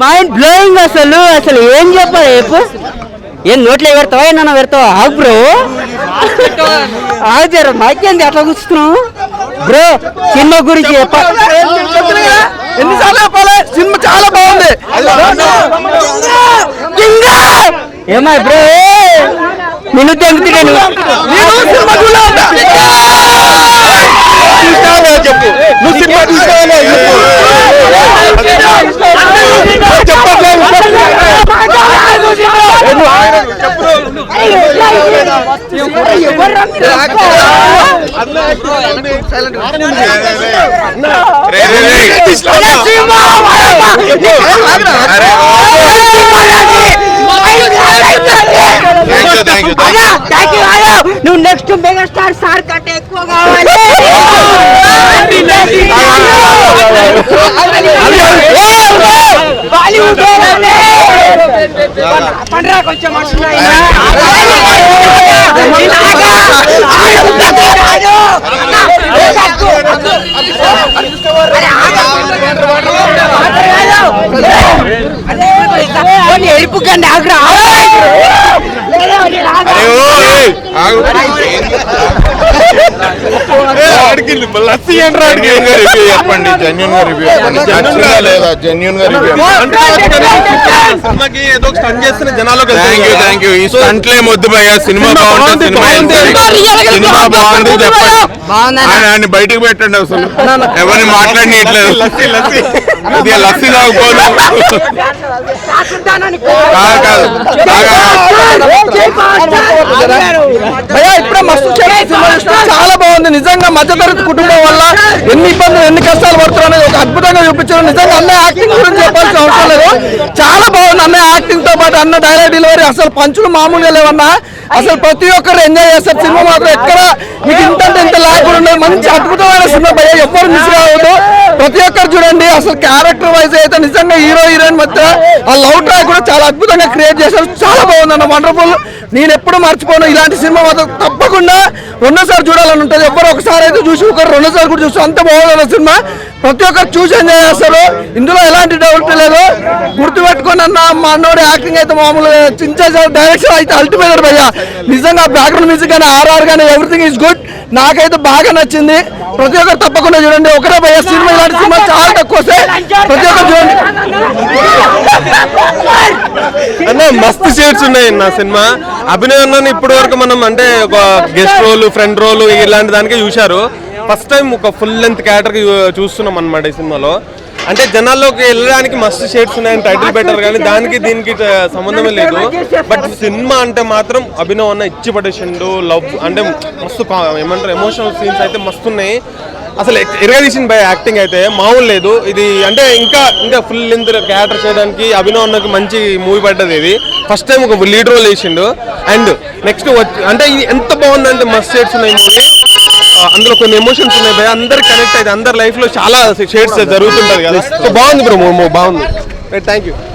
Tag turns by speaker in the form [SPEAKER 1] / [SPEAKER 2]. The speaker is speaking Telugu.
[SPEAKER 1] మైండ్ బ్లోయింగ్ అసలు అసలు ఏం చెప్పాలి చెప్పు? ఏం నోట్లో పెడతావా ఏమన్నా పెడతావా? ఆగు బ్రో. ఆగుతారు మాకేంది అట్లా కూర్చున్నావు? బ్రో సినిమా గురించి
[SPEAKER 2] ఎన్నిసార్లు చెప్పాలి? సినిమా చాలా బాగుంది.
[SPEAKER 1] ఏమా బ్రో నిన్ను తెంగుతున్నాను
[SPEAKER 2] చెప్పు? నువ్వు సినిమా
[SPEAKER 1] నువ్వు నెక్స్ట్ మెగాస్టార్ సార్ కంటే ఎక్కువ కావాలి పండ్రా కొంచెం ఎరుపుకండి ఆగ్రా
[SPEAKER 3] అరే, ఓ, ఏయ్, ఆగు. చెప్పండి జెన్యున్గా రివ్యూ చెప్పండి. నచ్చిందా లేదా జెన్యున్గా రివ్యూ
[SPEAKER 2] సినిమాకి ఏదో స్టన్ చేస్తున్న జనాలు
[SPEAKER 3] థ్యాంక్ యూ థ్యాంక్ యూ ఈ స్టంట్లే మొద్దు భయ్యా సినిమా
[SPEAKER 2] సినిమా
[SPEAKER 3] బాగుంటుంది
[SPEAKER 2] బాగుంది,
[SPEAKER 3] సినిమా
[SPEAKER 2] బాగుంది.
[SPEAKER 3] ఎంజాయ్. సినిమా బాగుంది చెప్పండి. ఆయన బయటికి పెట్టండి అసలు. ఎవరిని మాట్లాడినట్లేదు
[SPEAKER 2] లస్సీ లస్సీ.
[SPEAKER 3] ఇది లస్సీ తాగుకోను. కాదు
[SPEAKER 2] ఇప్పుడే మస్తు మంది నిజంగా మధ్యతరగతి కుటుంబం వల్ల ఎన్ని ఇబ్బందులు ఎన్ని కష్టాలు పడుతున్నారు అనేది ఒక అద్భుతంగా చూపించారు. నిజంగా అన్న యాక్టింగ్ గురించి చెప్పాల్సిన అవసరం లేదు. చాలా బాగుంది అన్న యాక్టింగ్తో పాటు అన్న డైలాగ్ డెలివరీ అసలు పంచులు మామూలుగా లేవన్నా. అసలు ప్రతి ఒక్కరు ఎంజాయ్ చేస్తారు. సినిమా మాత్రం ఎక్కడ మీకు ఇంత ఇంత లేకుండా కూడా మంచి అద్భుతమైన సినిమా. భయ్యా ఎవ్వరు మిస్ కావద్దు. ప్రతి అసలు క్యారెక్టర్ వైజ్ అయితే నిజంగా హీరో హీరోయిన్ మధ్య ఆ లవ్ ట్రాక్ కూడా చాలా అద్భుతంగా క్రియేట్ చేశారు. చాలా బాగుంది అన్న వండర్ఫుల్ నేను ఎప్పుడు మర్చిపోను ఇలాంటి సినిమా మాత్రం తప్పకుండా రెండోసారి చూడాలని ఉంటుంది. ఎవరు ఒకసారి అయితే చూసి ఒకరు రెండోసారి కూడా చూసి అంత బాగుంది అన్న సినిమా. ప్రతి ఒక్కరు చూసి ఎంజాయ్ చేస్తారు. ఇందులో ఎలాంటి డౌట్ లేదు. గుర్తుపెట్టుకొని అన్న మా అన్నోడి యాక్టింగ్ అయితే మామూలుగా చించేసారు డైరెక్షన్ అయితే అల్టిమేట్ భయ్యా. నిజంగా బ్యాక్గ్రౌండ్ మ్యూజిక్ కానీ ఆర్ఆర్ కానీ ఎవ్రీథింగ్ ఈజ్ గుడ్ నాకైతే బాగా నచ్చింది. ప్రతి ఒక్కరు తప్పకుండా చూడండి. ఒకరే భయ్యా సినిమా ఇలాంటి సినిమా చాలా తక్కువ ప్రతి ఒక్క చూడండి అన్న మస్తు షేడ్స్ ఉన్నాయి నా సినిమా. అభినయ్ ఇప్పటి వరకు మనం అంటే ఒక గెస్ట్ రోల్ ఫ్రెండ్ రోల్ ఇలాంటి దానికే చూశారు. ఫస్ట్ టైం ఒక ఫుల్ లెంత్ క్యారెక్టర్ చూస్తున్నాం అనమాట ఈ సినిమాలో. అంటే జనాల్లోకి వెళ్ళడానికి మస్తు షేడ్స్ ఉన్నాయని టైటిల్ పెట్టారు కానీ దానికి దీనికి సంబంధమే లేదు. బట్ సినిమా అంటే మాత్రం అభినవ్ అన్న ఇచ్చి పడేసిండు లవ్ అంటే మస్తు ఏమంటారు ఎమోషనల్ సీన్స్ అయితే మస్తు ఉన్నాయి. అసలు ఎరగదీసిన బై యాక్టింగ్ అయితే మామూలు లేదు. ఇది అంటే ఇంకా ఇంకా ఫుల్ లెంత్ క్యారెక్టర్ చేయడానికి అభినవ్ అన్నకి మంచి మూవీ పడ్డది ఇది. ఫస్ట్ టైం ఒక లీడ్ రోల్ వేసిండు. అండ్ నెక్స్ట్ అంటే ఇది ఎంత బాగుందంటే మస్ట్ షేడ్స్ ఉన్నాయి మూవీ అందులో కొన్ని ఎమోషన్స్ ఉన్నాయి భయ. అందరు కనెక్ట్ అయితే అందరి లైఫ్లో చాలా షేడ్స్ జరుగుతుంటది కదా. సో బాగుంది బ్రో బాగుంది. Thank you